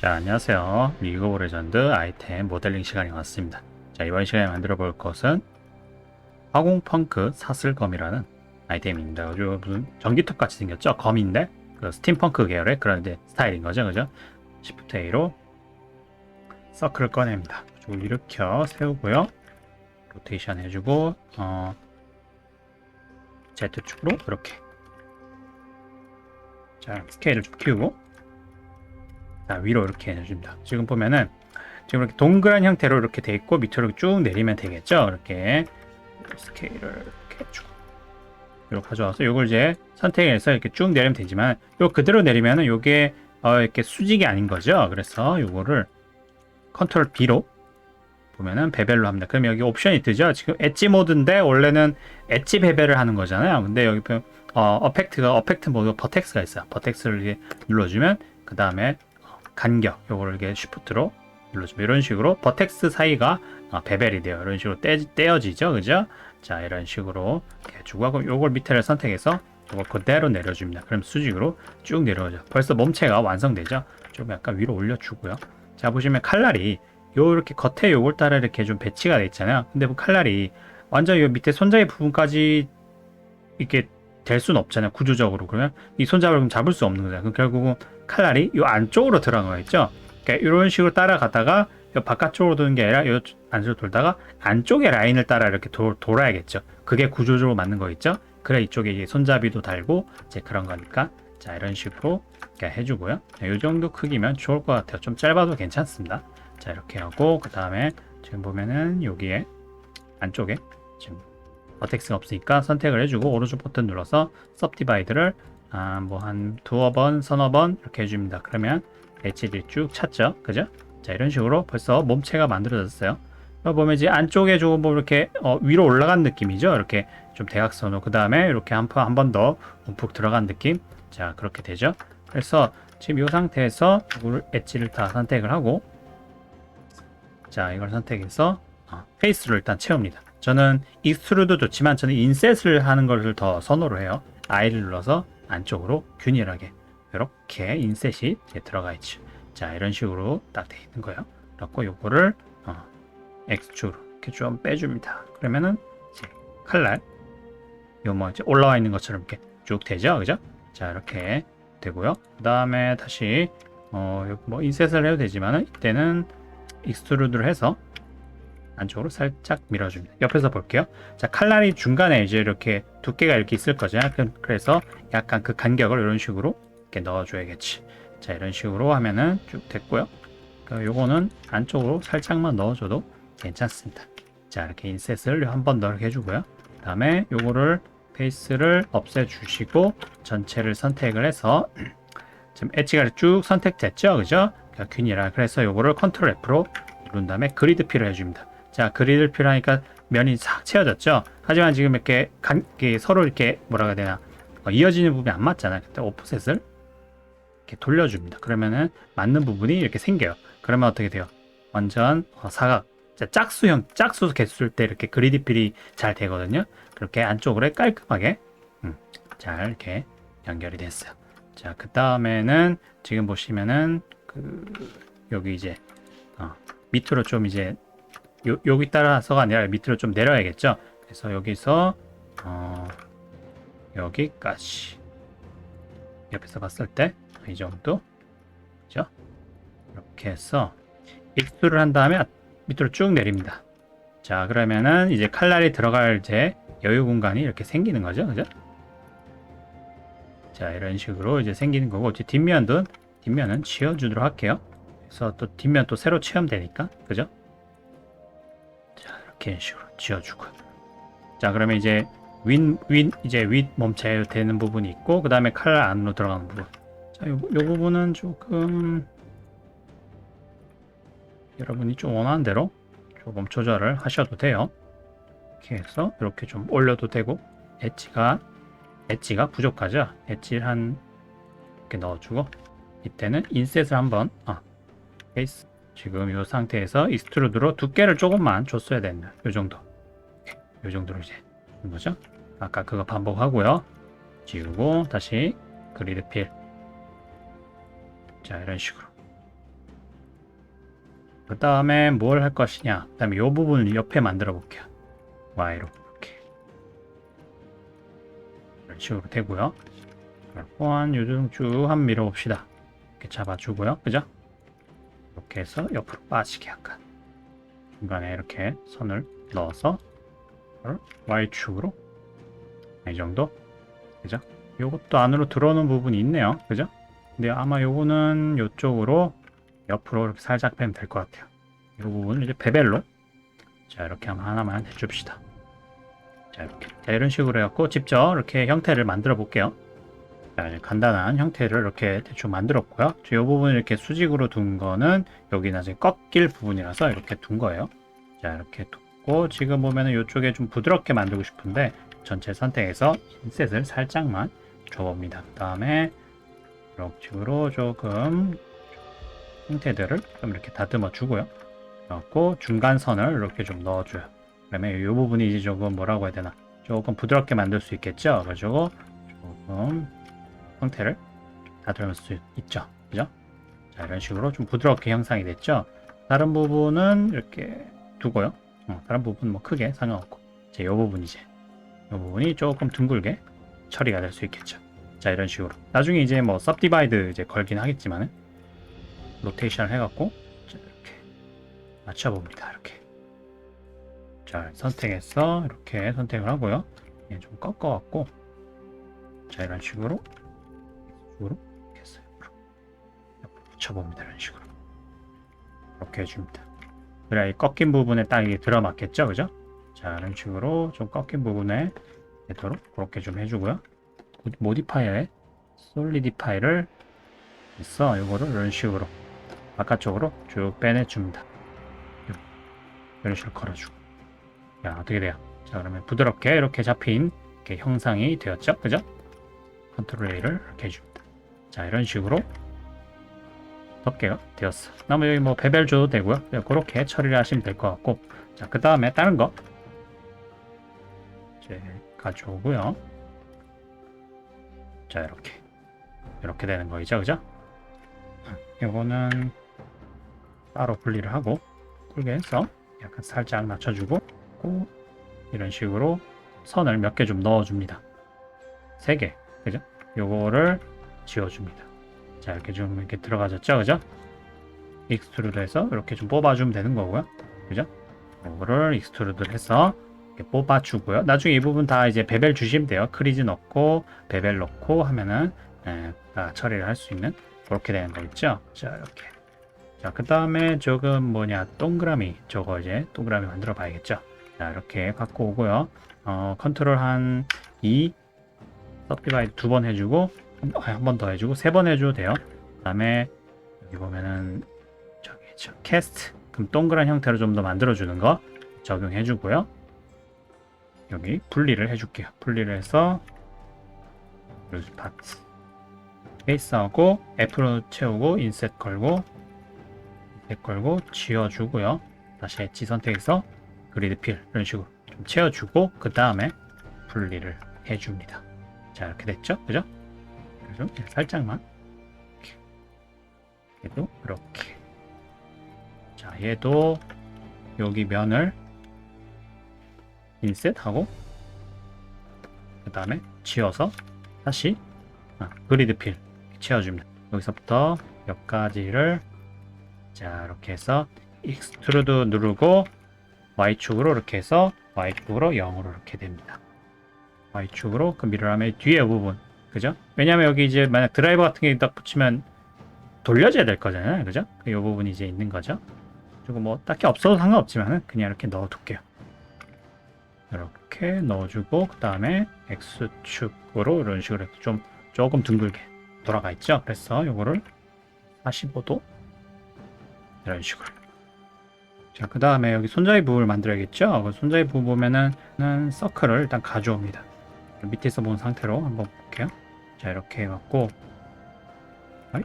자, 안녕하세요. 리그 오브 레전드 아이템 모델링 시간이 왔습니다. 자, 이번 시간에 만들어 볼 것은 화공펑크 사슬검이라는 아이템입니다. 아주 무슨 전기톱 같이 생겼죠? 검인데 그 스팀펑크 계열의 그런 이제 스타일인 거죠, 그죠? Shift A로 서클을 꺼냅니다. 일으켜 세우고요. 로테이션 해주고 어, Z축으로 이렇게 자 스케일을 좀 키우고 자, 위로 이렇게 해줍니다. 지금 보면은 지금 이렇게 동그란 형태로 이렇게 돼 있고 밑으로 쭉 내리면 되겠죠. 이렇게 스케일을 이렇게 쭉 이렇게 가져와서 이걸 이제 선택해서 이렇게 쭉 내리면 되지만 요 그대로 내리면은 요게 어, 이렇게 수직이 아닌 거죠. 그래서 요거를 컨트롤 B로 보면은 베벨로 합니다. 그럼 여기 옵션이 뜨죠. 지금 엣지 모드인데 원래는 엣지 베벨을 하는 거잖아요. 근데 여기 보면 어, 어펙트가 어펙트 모드 버텍스가 있어요. 버텍스를 눌러주면 그 다음에 간격 요거를 이렇게 쉬프트로 눌러주면 이런 식으로 버텍스 사이가 어, 베벨이 돼요. 이런 식으로 떼, 떼어지죠, 그죠? 자 이런 식으로 이렇게 주고 그럼 요걸 밑에를 선택해서 요걸 그대로 내려줍니다. 그럼 수직으로 쭉 내려오죠. 벌써 몸체가 완성되죠. 좀 약간 위로 올려주고요. 자 보시면 칼날이 요 이렇게 겉에 요걸 따라 이렇게 좀 배치가 돼 있잖아요. 근데 그 칼날이 완전 요 밑에 손잡이 부분까지 이렇게 될 수는 없잖아요. 구조적으로 그러면 이 손잡이를 잡을 수 없는 거잖아요. 그럼 결국은 칼날이 요 안쪽으로 들어간 거겠죠. 그러니까 이런 식으로 따라가다가 요 바깥쪽으로 도는 게 아니라 요 안쪽으로 돌다가 안쪽의 라인을 따라 이렇게 도, 돌아야겠죠. 그게 구조적으로 맞는 거 있죠. 그래 이쪽에 손잡이도 달고 이제 그런 거니까 자 이런 식으로 해주고요. 자, 요 정도 크기면 좋을 것 같아요. 좀 짧아도 괜찮습니다. 자 이렇게 하고 그 다음에 지금 보면은 여기에 안쪽에 지금 버텍스가 없으니까 선택을 해주고 오른쪽 버튼 눌러서 섭디바이드를 아, 뭐 한 두어 번, 서너 번 이렇게 해줍니다. 그러면 엣지를 쭉 찾죠. 그죠? 자, 이런 식으로 벌써 몸체가 만들어졌어요. 보면 이제 안쪽에 조금 뭐 이렇게 어, 위로 올라간 느낌이죠. 이렇게 좀 대각선으로. 그 다음에 이렇게 한번더 움푹 들어간 느낌. 자, 그렇게 되죠. 그래서 지금 이 상태에서 이걸 엣지를 다 선택을 하고 자, 이걸 선택해서 어, 페이스로 일단 채웁니다. 저는 익스트루도 좋지만 저는 인셋을 하는 것을 더 선호를 해요. I를 눌러서 안쪽으로 균일하게 이렇게 인셋이 들어가 있죠. 자 이런 식으로 딱 돼 있는 거예요. 그래고 요거를 어, X축으로 이렇게 좀 빼줍니다. 그러면은 이제 칼날 요뭐 이제 올라와 있는 것처럼 이렇게 쭉 되죠, 그죠? 자 이렇게 되고요. 그 다음에 다시 어, 뭐 인셋을 해도 되지만은 이때는 익스트루드를 해서 안쪽으로 살짝 밀어줍니다. 옆에서 볼게요. 자, 칼날이 중간에 이제 이렇게 두께가 이렇게 있을 거죠. 그래서 약간 그 간격을 이런 식으로 이렇게 넣어줘야겠지. 자, 이런 식으로 하면은 쭉 됐고요. 그 요거는 안쪽으로 살짝만 넣어줘도 괜찮습니다. 자, 이렇게 인셋을 한 번 더 이렇게 해주고요. 그 다음에 요거를 페이스를 없애주시고 전체를 선택을 해서 지금 엣지가 쭉 선택됐죠, 그죠? 그러니까 균이라 그래서 요거를 컨트롤 F로 누른 다음에 그리드 필을 해줍니다. 자, 그리드를 필요하니까 면이 싹 채워졌죠. 하지만 지금 이렇게, 간, 서로 이렇게 뭐라 해야 되나 어, 이어지는 부분이 안 맞잖아요. 그때 오프셋을 이렇게 돌려줍니다. 그러면은 맞는 부분이 이렇게 생겨요. 그러면 어떻게 돼요? 완전 어, 사각, 자, 짝수형, 짝수 개수일 때 이렇게 그리드 필이 잘 되거든요. 그렇게 안쪽으로 깔끔하게 음, 잘 이렇게 연결이 됐어요. 자, 그 다음에는 지금 보시면은 그 여기 이제 어, 밑으로 좀 이제 요, 여기 따라서가 아니라 밑으로 좀 내려야겠죠. 그래서 여기서 어, 여기까지 옆에서 봤을 때 이 정도 그죠? 이렇게 해서 익스트를 한 다음에 밑으로 쭉 내립니다. 자 그러면은 이제 칼날이 들어갈 이제 여유 공간이 이렇게 생기는 거죠, 그죠? 자 이런 식으로 이제 생기는 거고 이제 뒷면도 뒷면은 지워주도록 할게요. 그래서 또 뒷면 또 새로 체험되니까 그죠? 자 이렇게 식으로 지워주고 자 그러면 이제 윈, 윈 이제 윗 몸체 되는 부분이 있고 그 다음에 칼날 안으로 들어가는 부분. 자 요, 요 부분은 조금 여러분이 좀 원하는 대로 조금 조절을 하셔도 돼요. 이렇게 해서 이렇게 좀 올려도 되고 엣지가 엣지가 부족하죠? 엣지를 한 이렇게 넣어주고 이때는 인셋을 한번 아 페이스 지금 이 상태에서 익스트루드로 두께를 조금만 줬어야 된다. 이 정도. 이 정도로 이제 하는 거죠. 아까 그거 반복하고요. 지우고 다시 그리드 필. 자 이런 식으로 그 다음에 뭘 할 것이냐. 그 다음에 이 부분을 옆에 만들어 볼게요. Y로 이렇게. 이런 식으로 되고요. 그리고 한 요즘 쭉한 밀어 봅시다. 이렇게 잡아주고요. 그죠? 이렇게 해서 옆으로 빠지게 약간. 중간에 이렇게 선을 넣어서 Y축으로 이 정도. 그죠? 요것도 안으로 들어오는 부분이 있네요. 그죠? 근데 아마 요거는 요쪽으로 옆으로 이렇게 살짝 빼면 될 것 같아요. 이 부분을 이제 베벨로 자 이렇게 한번 하나만 해줍시다. 자 이렇게 자 이런 식으로 해갖고 직접 이렇게 형태를 만들어 볼게요. 자 이제 간단한 형태를 이렇게 대충 만들었고요. 이 부분 이렇게 수직으로 둔 거는 여기 나중에 꺾일 부분이라서 이렇게 둔 거예요. 자 이렇게 뒀고 지금 보면은 이쪽에 좀 부드럽게 만들고 싶은데 전체 선택해서 인셋을 살짝만 줘봅니다. 그 다음에 이런 식으로 조금 형태들을 좀 이렇게 다듬어 주고요. 그래갖고 중간선을 이렇게 좀 넣어줘요. 그러면 이 부분이 이제 조금 뭐라고 해야 되나 조금 부드럽게 만들 수 있겠죠. 그래가지고 조금 형태를 다듬을 수 있죠. 그죠? 자 이런 식으로 좀 부드럽게 형상이 됐죠. 다른 부분은 이렇게 두고요. 어, 다른 부분 뭐 크게 상관없고 이제 이 부분 이제 이 부분이 조금 둥글게 처리가 될 수 있겠죠. 자 이런 식으로 나중에 이제 뭐 섭디바이드 이제 걸긴 하겠지만은 로테이션을 해갖고 자, 이렇게 맞춰봅니다. 이렇게 자 선택해서 이렇게 선택을 하고요. 얘좀 꺾어갖고 자 이런 식으로 식으로 이렇게 옆으로 옆으로 붙여봅니다. 이런 식으로 이렇게 해줍니다. 그래야 이 꺾인 부분에 딱 이게 들어맞겠죠, 그죠? 자 이런 식으로 좀 꺾인 부분에 되도록 그렇게 좀 해주고요. 모디파이어에 솔리디파이를 있어 이거를 이런 식으로 바깥쪽으로 쭉 빼내줍니다. 이런 식으로 걸어주고. 야, 어떻게 돼요? 자, 그러면 부드럽게 이렇게 잡힌 이렇게 형상이 되었죠? 그죠? 컨트롤 A를 이렇게 해줍니다. 자, 이런 식으로 덮개가 되었어. 나무 여기 뭐 베벨 줘도 되고요. 네, 그렇게 처리를 하시면 될 것 같고. 자, 그 다음에 다른 거. 이제 가져오고요. 자, 이렇게. 이렇게 되는 거이죠. 그죠? 이거는 따로 분리를 하고 굵게 해서 약간 살짝 낮춰주고 고 이런 식으로 선을 몇 개 좀 넣어줍니다. 세 개, 그죠? 요거를 지워줍니다. 자 이렇게 좀 이렇게 들어가졌죠, 그죠? 익스트루드 해서 이렇게 좀 뽑아주면 되는 거고요, 그죠? 요거를 익스트루드 해서 이렇게 뽑아주고요. 나중에 이 부분 다 이제 베벨 주시면 돼요. 크리즈 넣고 베벨 넣고 하면은 예, 다 처리를 할 수 있는 그렇게 되는 거 있죠? 자 이렇게 자, 그 다음에 조금 뭐냐, 동그라미. 저거 이제 동그라미 만들어 봐야겠죠. 자, 이렇게 갖고 오고요. 어, 컨트롤 한 2, 서비바이드 두 번 해주고, 한 번 더 해주고, 세 번 해줘도 돼요. 그 다음에, 여기 보면은, 저기, 저, 캐스트. 그럼 동그란 형태로 좀 더 만들어주는 거 적용해주고요. 여기 분리를 해줄게요. 분리를 해서, 여기 파트. 베이스하고, F로 채우고, 인셋 걸고, 백 걸고 지워주고요. 다시 엣지 선택해서 그리드 필 이런 식으로 좀 채워주고 그 다음에 분리를 해줍니다. 자 이렇게 됐죠? 그죠? 그래서 살짝만. 이렇게. 얘도 이렇게. 자 얘도 여기 면을 인셋하고 그 다음에 지워서 다시 아, 그리드 필 채워줍니다. 여기서부터 몇 가지를 자 이렇게 해서 익스트루드 누르고 Y축으로 이렇게 해서 Y축으로 0으로 이렇게 됩니다. Y축으로 그 미러라면 뒤에 부분 그죠? 왜냐면 여기 이제 만약 드라이버 같은 게 딱 붙이면 돌려줘야 될 거잖아요. 그죠? 이 부분이 이제 있는 거죠. 그리고 뭐 딱히 없어도 상관없지만 그냥 이렇게 넣어둘게요. 이렇게 넣어주고 그 다음에 X축으로 이런 식으로 좀 조금 둥글게 돌아가 있죠. 그래서 이거를 45도 이런 식으로. 자, 그 다음에 여기 손잡이 부분을 만들어야겠죠? 그 손잡이 부분 보면은 서클을 일단 가져옵니다. 밑에서 본 상태로 한번 볼게요. 자, 이렇게 해갖고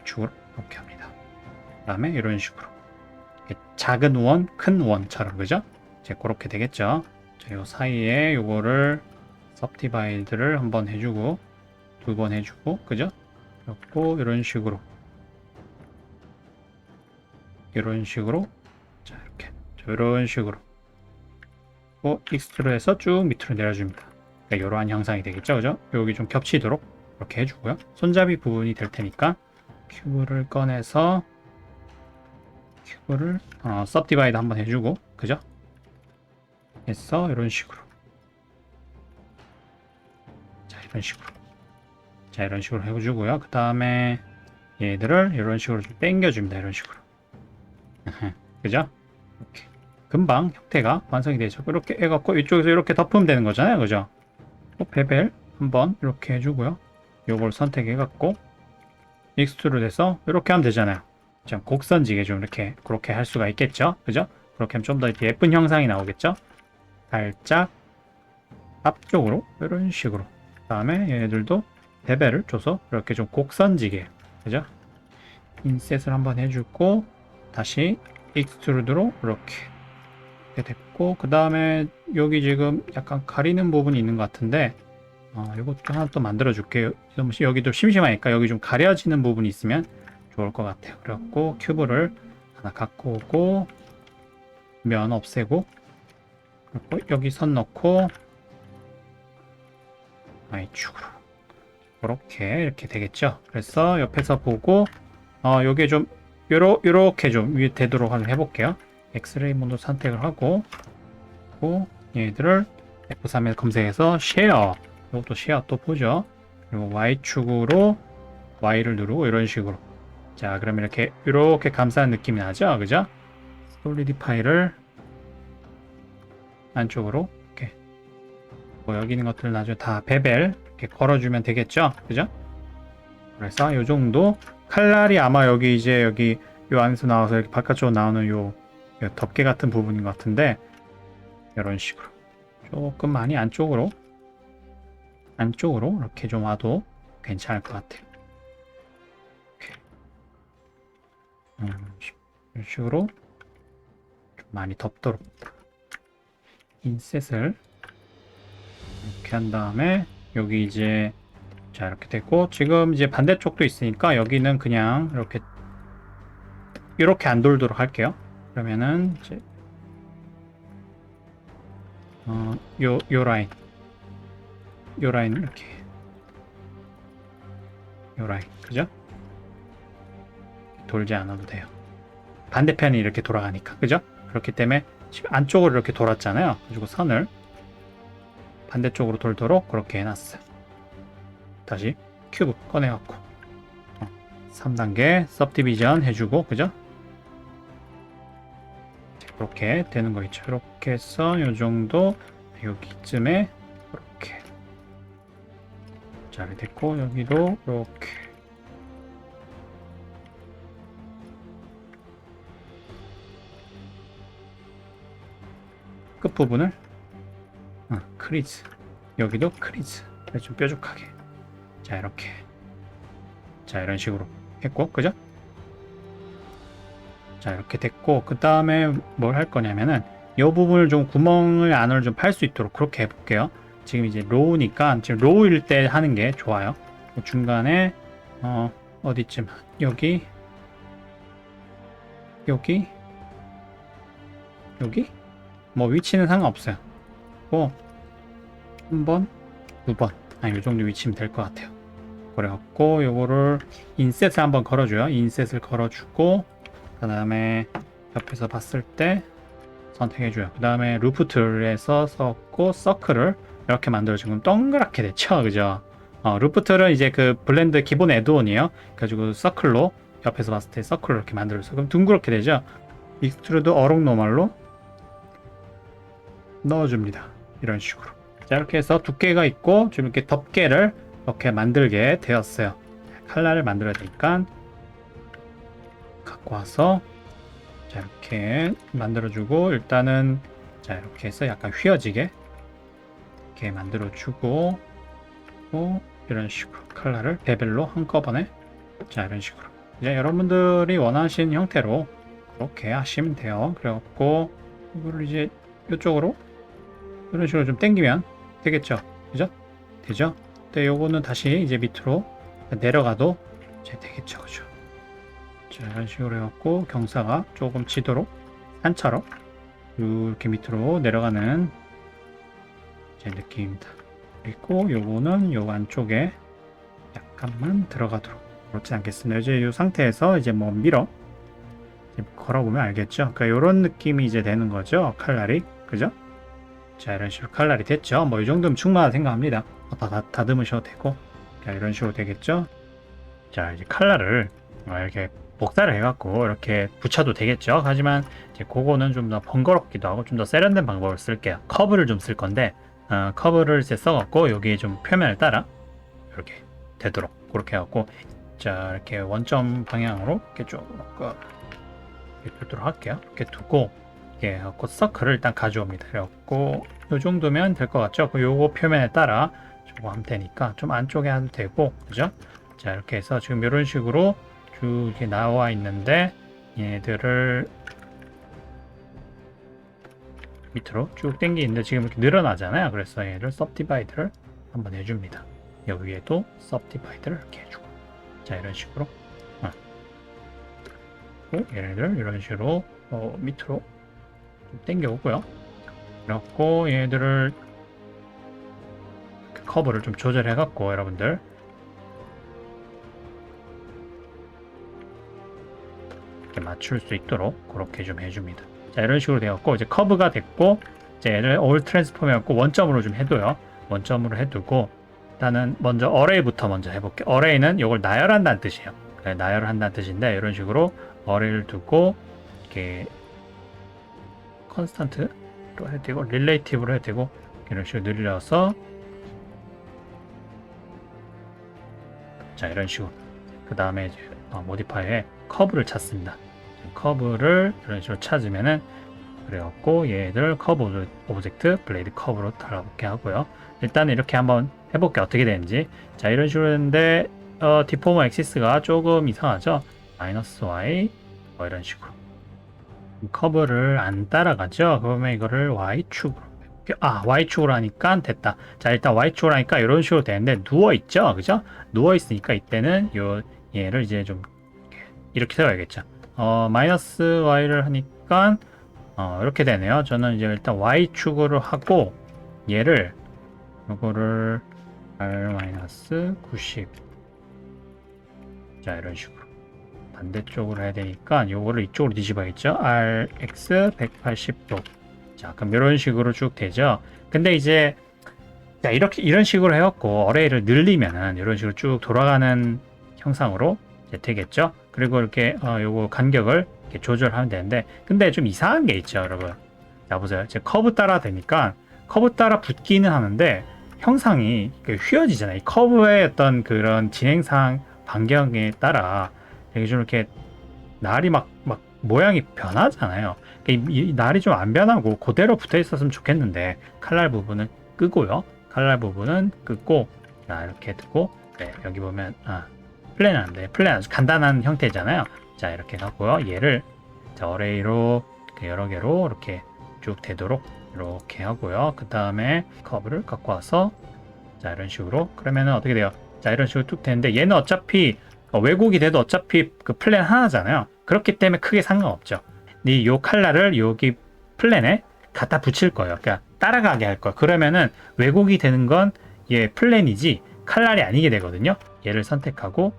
축으로 이렇게 합니다. 그 다음에 이런 식으로 이렇게 작은 원, 큰 원처럼 그죠? 이제 그렇게 되겠죠? 자, 요 사이에 요거를 섭디바이드를 한번 해주고 두 번 해주고 그죠? 그렇고 이런 식으로 이런 식으로 이런 식으로 또 익스트로 해서 쭉 밑으로 내려줍니다. 그러니까 이러한 형상이 되겠죠, 그죠? 여기 좀 겹치도록 이렇게 해주고요. 손잡이 부분이 될 테니까 큐브를 꺼내서 큐브를 어, 섭디바이드 한번 해주고, 그죠? 해서 이런 식으로 자 이런 식으로 자 이런 식으로 해주고요. 그 다음에 얘들을 이런 식으로 좀 당겨줍니다. 이런 식으로 그죠? 이렇게 금방 형태가 완성이 되죠. 이렇게 해갖고 이쪽에서 이렇게 덮으면 되는 거잖아요. 그죠? 또 베벨 한번 이렇게 해주고요. 요걸 선택해갖고 익스트로 돼서 이렇게 하면 되잖아요. 좀 곡선지게 좀 이렇게 그렇게 할 수가 있겠죠. 그죠? 그렇게 하면 좀 더 예쁜 형상이 나오겠죠. 살짝 앞쪽으로 이런 식으로 그 다음에 얘네들도 베벨을 줘서 이렇게 좀 곡선지게 그죠? 인셋을 한번 해주고 다시 익스트루드로 이렇게 이렇게 됐고 그 다음에 여기 지금 약간 가리는 부분이 있는 것 같은데 어, 이것도 하나 또 만들어 줄게요. 여기도 심심하니까 여기 좀 가려지는 부분이 있으면 좋을 것 같아요. 그래갖고 큐브를 하나 갖고 오고 면 없애고 그리고 여기 선 넣고 Y축으로. 이렇게 이렇게 되겠죠? 그래서 옆에서 보고 어 요게 좀 요러, 요렇게 좀 위에 되도록 한번 해볼게요. 엑스레이 모드 선택을 하고 그리고 얘들을 F3에 검색해서 쉐어 이것도 쉐어 또 보죠. 그리고 Y축으로 Y를 누르고 이런 식으로. 자 그러면 이렇게 이렇게 감싸는 느낌이 나죠? 그죠? 솔리디파이를 안쪽으로 이렇게. 뭐 여기 있는 것들 나중에 다 베벨 이렇게 걸어주면 되겠죠? 그죠? 그래서 요 정도. 칼날이 아마 여기 이제 여기 요 안에서 나와서 이렇게 바깥쪽으로 나오는 요, 요 덮개 같은 부분인 것 같은데 이런 식으로. 조금 많이 안쪽으로 안쪽으로 이렇게 좀 와도 괜찮을 것 같아요. 이렇게. 음, 이런 식으로 좀 많이 덮도록 인셋을 이렇게 한 다음에 여기 이제 자 이렇게 됐고 지금 이제 반대쪽도 있으니까 여기는 그냥 이렇게 이렇게 안 돌도록 할게요. 그러면은 이제 어 요 요 라인 요 라인 이렇게. 요 라인. 그죠? 돌지 않아도 돼요. 반대편이 이렇게 돌아가니까. 그죠? 그렇기 때문에 지금 안쪽으로 이렇게 돌았잖아요. 그리고 선을 반대쪽으로 돌도록 그렇게 해놨어요. 다시 큐브 꺼내갖고. 어, 3단계 섭디비전 해주고 그죠? 이렇게 되는 거 있죠. 이렇게 해서 요 정도 여기쯤에 잘 됐고 여기도 이렇게. 끝부분을? 어, 크리즈. 여기도 크리즈. 좀 뾰족하게. 자 이렇게. 자 이런 식으로. 했고 그죠? 자 이렇게 됐고 그 다음에 뭘 할 거냐면은 이 부분을 좀 구멍을 안을 좀팔 수 있도록 그렇게 해볼게요 지금 이제 로우니까 지금 로우일 때 하는 게 좋아요. 그 중간에 어 어디쯤 여기? 여기? 여기? 뭐 위치는 상관없어요. 뭐 한 번 두 번. 아니 이 정도 위치면 될 것 같아요. 그래갖고 요거를 인셋을 한번 걸어줘요. 인셋을 걸어주고 그 다음에 옆에서 봤을 때 선택해줘요. 그 다음에 루프 툴에서 썼고 서클을 이렇게 만들어 지금 동그랗게 됐죠 그죠? 어, 루프 툴은 이제 그 블렌드 기본 애드온이에요. 그래가지고 서클로 옆에서 봤을 때 서클을 이렇게 만들어서 그럼 둥그렇게 되죠? 익스트루드 어록 노멀로 넣어줍니다. 이런 식으로. 자 이렇게 해서 두께가 있고 좀 이렇게 덮개를 이렇게 만들게 되었어요. 칼날을 만들어야 되니까 갖고 와서 자 이렇게 만들어주고 일단은 자 이렇게 해서 약간 휘어지게 이렇게 만들어 주고 또 이런 식으로 칼날을 베벨로 한꺼번에. 자 이런 식으로. 이제 여러분들이 원하시는 형태로 그렇게 하시면 돼요. 그래갖고 이거를 이제 이쪽으로 이런 식으로 좀 당기면 되겠죠? 그죠? 되죠? 근데 요거는 다시 이제 밑으로 내려가도 이제 되겠죠? 그죠? 자 이런 식으로 해갖고 경사가 조금 지도록 산처럼 이렇게 밑으로 내려가는 제 느낌입니다. 그리고 요거는 요 안쪽에 약간만 들어가도록 그렇지 않겠습니다. 이제 이 상태에서 이제 뭐 밀어 걸어보면 알겠죠. 그러니까 이런 느낌이 이제 되는 거죠. 칼날이 그죠? 자 이런 식으로 칼날이 됐죠. 뭐 이 정도면 충분하다 생각합니다. 다, 다 다듬으셔도 되고 자 이런 식으로 되겠죠. 자 이제 칼날을 어, 이렇게 복사를 해갖고 이렇게 붙여도 되겠죠. 하지만 이제 그거는 좀 더 번거롭기도 하고 좀 더 세련된 방법을 쓸게요. 커브를 좀 쓸 건데 어, 커브를 이제 써갖고 여기 좀 표면을 따라 이렇게 되도록 그렇게 해갖고 자 이렇게 원점 방향으로 이렇게 쭉 어, 이렇게 두도록 할게요. 이렇게 두고 이렇게 해갖고 서클을 일단 가져옵니다. 그래갖고 이 정도면 될 것 같죠? 그 요거 표면에 따라 저거 하면 되니까 좀 안쪽에 해도 되고 그죠? 자 이렇게 해서 지금 이런 식으로 쭉 이렇게 나와 있는데 얘들을 밑으로 쭉 당기는데 지금 이렇게 늘어나잖아요. 그래서 얘를 subdivide를 한번 해줍니다. 여기에도 subdivide를 이렇게 해주고 자 이런 식으로 어. 그리고 얘네들 이런 식으로 어, 밑으로 좀 당겨오고요. 그렇고 얘들을 이렇게 커브를 좀 조절해갖고 여러분들 이렇게 맞출 수 있도록 그렇게 좀 해줍니다. 자 이런 식으로 되었고 이제 커브가 됐고 이제 얘를 올 트랜스폼 해갖고 원점으로 좀 해둬요. 원점으로 해두고 일단은 먼저 어레이부터 먼저 해볼게요. 어레이는 이걸 나열한다는 뜻이에요. 그래, 나열을 한다는 뜻인데 이런 식으로 어레이를 두고 이렇게 컨스탄트로 해도 되고 릴레이티브로 해도 되고 이런 식으로 늘려서 자 이런 식으로 그 다음에 이제 어, 모디파이에 커브를 찾습니다. 커브를 이런 식으로 찾으면은 그래갖고 얘들 커브 오브젝트 블레이드 커브로 달아볼게 하고요. 일단 이렇게 한번 해볼게. 어떻게 되는지. 자 이런 식으로 했는데 어, 디포머 엑시스가 조금 이상하죠? 마이너스 y 뭐 이런 식으로. 커브를 안 따라가죠? 그러면 이거를 y축으로. 아 y축으로 하니까 됐다. 자 일단 y축으로 하니까 이런 식으로 되는데 누워 있죠? 그죠? 누워 있으니까 이때는 요 얘를 이제 좀 이렇게 세워야겠죠 어 마이너스 y를 하니까 어, 이렇게 되네요. 저는 이제 일단 y축으로 하고 얘를 요거를 r-90 자 이런 식으로. 반대쪽으로 해야 되니까 요거를 이쪽으로 뒤집어야겠죠? rx 180도. 자 그럼 이런 식으로 쭉 되죠? 근데 이제 자 이렇게 이런 식으로 해갖고 어레이를 늘리면은 이런 식으로 쭉 돌아가는 형상으로 되겠죠 그리고 이렇게 어, 요거 간격을 이렇게 조절하면 되는데 근데 좀 이상한 게 있죠 여러분 자 보세요 제 커브 따라 되니까 커브 따라 붙기는 하는데 형상이 휘어지잖아요. 이 커브의 어떤 그런 진행상 반경에 따라 이렇게 좀 이렇게 날이 막, 막 모양이 변하잖아요. 이, 이 날이 좀 안 변하고 그대로 붙어 있었으면 좋겠는데 칼날 부분은 끄고요. 칼날 부분은 끄고 자 이렇게 두고 네, 여기 보면 아, 플랜한데 플랜 아주 간단한 형태잖아요. 자 이렇게 하고요. 얘를 자, 어레이로 여러 개로 이렇게 쭉 되도록 이렇게 하고요. 그 다음에 커브를 갖고 와서 자 이런 식으로 그러면은 어떻게 돼요? 자 이런 식으로 뚝 되는데 얘는 어차피 어, 왜곡이 돼도 어차피 그 플랜 하나잖아요. 그렇기 때문에 크게 상관없죠. 이요 칼날을 여기 플랜에 갖다 붙일 거예요. 그러니까 따라가게 할 거예요. 그러면은 왜곡이 되는 건 얘 플랜이지 칼날이 아니게 되거든요. 얘를 선택하고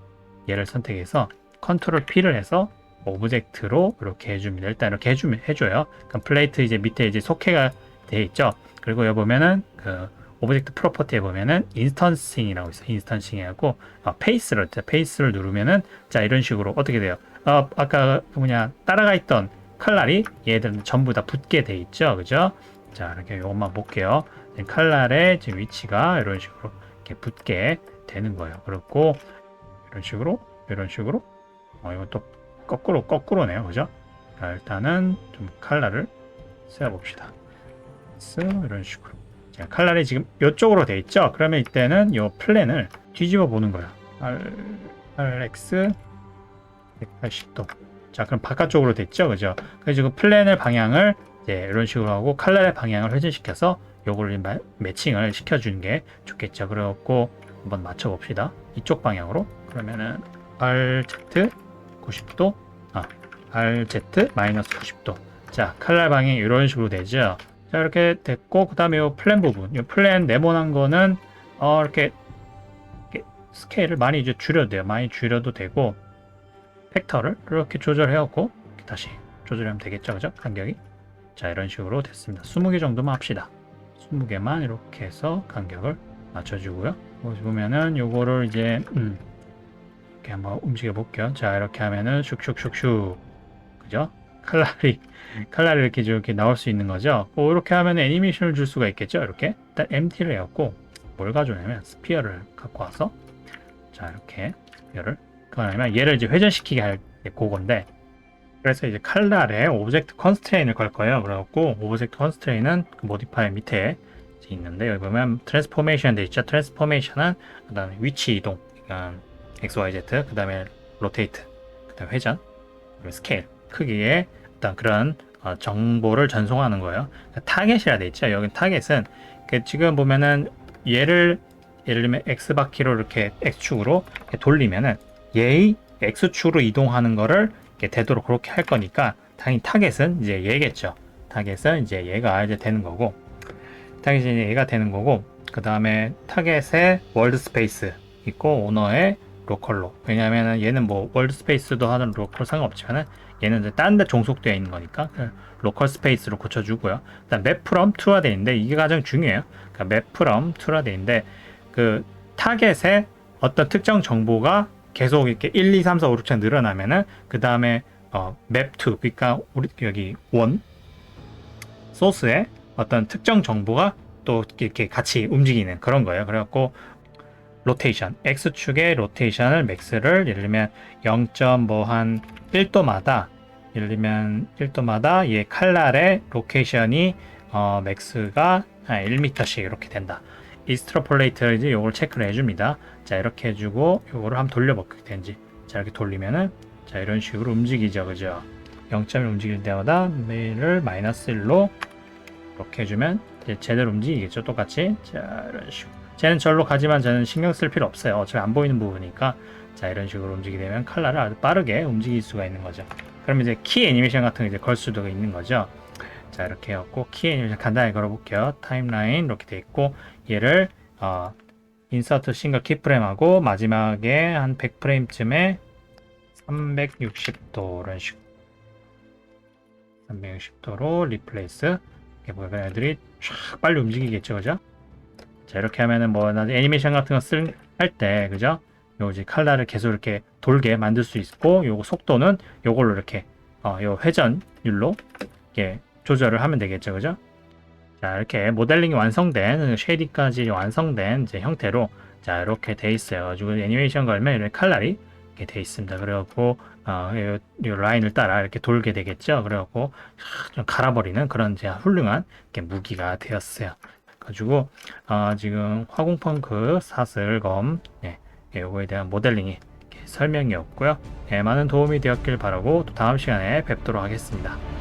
얘를 선택해서 컨트롤 P를 해서 오브젝트로 이렇게 해줍니다. 일단 이렇게 해주면 해줘요. 그럼 플레이트 이제 밑에 이제 속해가 돼 있죠. 그리고 여기 보면은 그 오브젝트 프로퍼티에 보면은 인스턴싱이라고 있어요. 인스턴싱이하고 어, 페이스를 페이스를 누르면은 자 이런 식으로 어떻게 돼요? 어, 아까 그 뭐냐 따라가 있던 칼날이 얘들은 전부 다 붙게 돼 있죠, 그죠? 자 이렇게 요것만 볼게요. 칼날의 지금 위치가 이런 식으로 이렇게 붙게 되는 거예요. 그렇고 이런 식으로 이런 식으로 어 이건 또 거꾸로 거꾸로네요, 그죠? 자, 일단은 좀 칼날을 세워봅시다. 이런 식으로. 자, 칼날이 지금 이쪽으로 돼 있죠? 그러면 이때는 이 플랜을 뒤집어 보는 거야. R, RX 180도. 자, 그럼 바깥쪽으로 됐죠? 그죠? 그래서 그 플랜의 방향을 이제 이런 식으로 하고 칼날의 방향을 회전시켜서 마- 매칭을 시켜주는 게 좋겠죠. 그래갖고 한번 맞춰봅시다. 이쪽 방향으로. 그러면은 RZ 90도, 아, RZ 마이너스 90도. 자, 칼날 방향 이런 식으로 되죠. 자, 이렇게 됐고, 그 다음에 이 플랜 부분. 이 플랜 네모난 거는, 어, 이렇게, 이렇게 스케일을 많이 이제 줄여도 돼요. 많이 줄여도 되고, 팩터를 이렇게 조절해갖고, 다시 조절하면 되겠죠. 그죠? 간격이. 자, 이런 식으로 됐습니다. 20개 정도만 합시다. 20개만 이렇게 해서 간격을 맞춰주고요. 보면은 요거를 이제, 음, 이렇게 한번 움직여 볼게요. 자, 이렇게 하면은 슉슉슉슉. 그죠? 칼날이 칼날이 이렇게 이렇게 나올 수 있는 거죠. 뭐 이렇게 하면 애니메이션을 줄 수가 있겠죠. 이렇게 일단 MT를 해갖고 뭘 가져오냐면 스피어를 갖고 와서 자 이렇게 스피어를 그거냐면 얘를 이제 회전시키게 할 그건데 그래서 이제 칼날에 오브젝트 컨스트레인을 걸 거예요. 그래갖고 오브젝트 컨스트레인은 그 모디파이 밑에 있는데 여기 보면 트랜스포메이션 돼 있죠. 트랜스포메이션은 그다음에 위치 이동, 그러니까 X, Y, Z, 그 다음에 로테이트, 그 다음 에 회전, 그리고 스케일 크기의 어떤 그런 어, 정보를 전송하는 거예요. 그러니까 타겟이라 돼 있죠. 여기 타겟은 그 지금 보면은 얘를 예를 들면 x 바퀴로 이렇게 x축으로 이렇게 돌리면은 얘의 x축으로 이동하는 거를 이렇게 되도록 그렇게 할 거니까 당연히 타겟은 이제 얘겠죠. 타겟은 이제 얘가 이제 되는 거고 타겟이 이제 얘가 되는 거고 그 다음에 타겟의 월드 스페이스 있고 오너의 로컬로 왜냐하면은 얘는 뭐 월드 스페이스도 하는 로컬 상관없지만은 얘는 딴 데 종속되어 있는 거니까 그 로컬 스페이스로 고쳐주고요. 일단 맵 프롬 투라 돼 있는데 이게 가장 중요해요. 그러니까 맵 프롬 투라 돼 있는데 그 타겟에 어떤 특정 정보가 계속 이렇게 1, 2, 3, 4, 5, 6, 7 늘어나면은 그 다음에 어, 맵2 그러니까 우리 여기 원 소스에 어떤 특정 정보가 또 이렇게 같이 움직이는 그런 거예요. 그래갖고 로테이션 x축의 로테이션을 맥스를 예를 들면 0.뭐한 1도마다 예를 들면 1도마다 얘 칼날의 로케이션이 어, 맥스가 한 1m씩 이렇게 된다. 이스트로폴레이터 이제 요걸 체크를 해줍니다. 자 이렇게 해주고 요거를 한번 돌려볼게 되는지 자 이렇게 돌리면은 자 이런 식으로 움직이죠, 그죠? 0.1 움직일 때마다 매를 마이너스 1로 이렇게 해주면 제대로 움직이겠죠, 똑같이. 자 이런 식으로. 쟤는 절로 가지만 저는 신경 쓸 필요 없어요. 어차피 안 보이는 부분이니까 자 이런 식으로 움직이게 되면 칼날을 아주 빠르게 움직일 수가 있는 거죠. 그럼 이제 키 애니메이션 같은 거 이제 걸 수도 있는 거죠. 자 이렇게 해갖고 키 애니메이션 간단히 걸어볼게요. 타임라인 이렇게 돼 있고 얘를 어, 인서트 싱글 키프레임하고 마지막에 한 100프레임쯤에 360도 이런 식으로 360도로 리플레이스 이렇게 보면 애들이 쫙 빨리 움직이겠죠, 그죠? 자 이렇게 하면은 뭐 애니메이션 같은 거쓸할때 그죠? 요 이제 칼날을 계속 이렇게 돌게 만들 수 있고 요 속도는 요걸로 이렇게 어, 요 회전율로 이렇게 조절을 하면 되겠죠, 그죠? 자 이렇게 모델링이 완성된 쉐이딩까지 완성된 이제 형태로 자 이렇게 돼 있어요. 가지고 애니메이션 걸면 이렇게 칼날이 이렇게 돼 있습니다. 그래갖고 어, 요, 요 라인을 따라 이렇게 돌게 되겠죠. 그래갖고 좀 갈아버리는 그런 이제 훌륭한 무기가 되었어요. 가지고 어, 지금 화공펑크 사슬검 예, 예, 요거에 대한 모델링이 설명이었고요. 예, 많은 도움이 되었길 바라고 또 다음 시간에 뵙도록 하겠습니다.